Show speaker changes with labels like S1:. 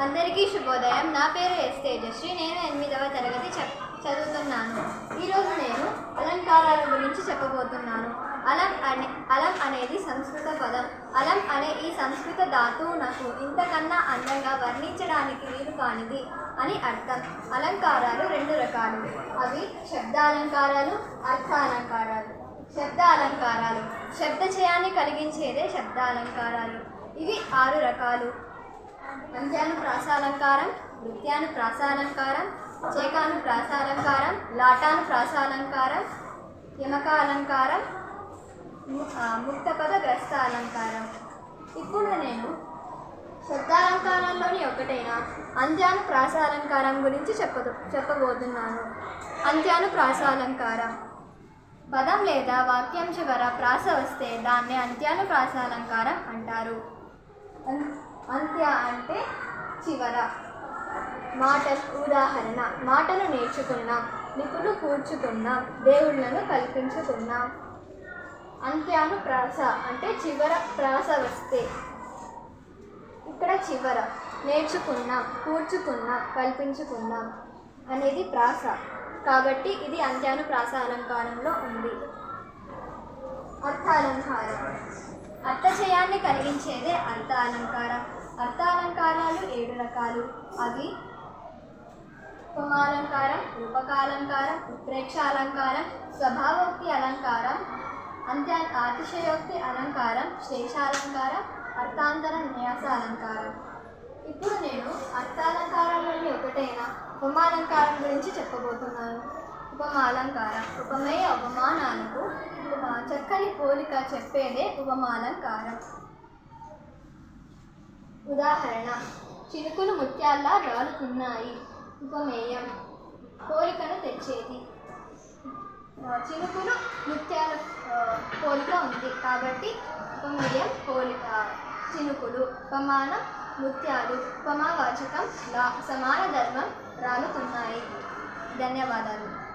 S1: అందరికీ శుభోదయం. నా పేరు ఎస్ తేజశ్రీ. నేను ఎనిమిదవ తరగతి చదువుతున్నాను. ఈరోజు నేను అలంకారాల గురించి చెప్పబోతున్నాను. అలం అనే అలం అనేది సంస్కృత పదం. అలం అనే ఈ సంస్కృత ధాతువునకు ఇంతకన్నా అందంగా వర్ణించడానికి వీలు కానిది అని అర్థం. అలంకారాలు రెండు రకాలు. అవి శబ్దాలంకారాలు అర్థాలంకారాలు. శబ్ద అలంకారాలు శబ్దచయాన్ని కలిగించేదే శబ్ద అలంకారాలు ఇవి ఆరు రకాలు. అంత్యాను ప్రాసాలంకారం నృత్యాను ప్రాసాలంకారం చేకాను ప్రాసాలంకారం లాటాను ప్రాసాలంకారం యమక అలంకారం ముక్తపద గ్రస్త అలంకారం ఇప్పుడు నేను శబ్దాలంకారంలోని ఒకటైన అంత్యాను ప్రాసాలంకారం గురించి చెప్పదు చెప్పబోతున్నాను. అంత్యాను ప్రాసాలంకారం. పదం లేదా వాక్యం చివర ప్రాస వస్తే దాన్ని అంత్యాను ప్రాసాలంకారం అంటారు. అం- అంత్య అంటే చివర. మాట ఉదాహరణ మాటలు నేర్చుకున్నాం నిపుణులు కూర్చుకున్నాం దేవుళ్ళను కల్పించుకున్నాం. అంత్యాను ప్రాస అంటే చివర ప్రాస వస్తే. ఇక్కడ చివర నేర్చుకున్నాం కూర్చుకున్నాం కల్పించుకున్నాం అనేది ప్రాస. కాబట్టి ఇది అంత్యాను ప్రాస అలంకారంలో ఉంది. అర్థాలంకారం. అర్థచయాన్ని కలిగించేదే అర్థ అలంకారం. అర్థ అలంకారాలు ఏడు రకాలు. అవి ఉపమాలంకారం రూపకాలంకారం ఉత్ప్రేక్షాలంకారం స్వభావోక్తి అలంకారం అంత్య అతిశయోక్తి అలంకారం శేషాలంకారం అర్థాంతర న్యాస అలంకారం ఇప్పుడు నేను అర్థాలంకారాలలోని ఒకటైన ఉపమాలంకారం గురించి చెప్పబోతున్నాను. ఉపమాలంకారం. ఉపమేయ ఉపమానాలకు ఉపమా చక్కని పోలిక చెప్పేదే ఉపమాలంకారం. ఉదాహరణ చినుకులు ముత్యాల్లా రాలుతున్నాయి. ఉపమేయం పోలికను తెచ్చేది. చినుకులు ముత్యాల పోలిక ఉంది కాబట్టి ఉపమేయం పోలిక. చినుకులు ఉపమానం ముత్యాలు ఉపమావాచకం లా సమాన ధర్మం రాలుతున్నాయి. ధన్యవాదాలు.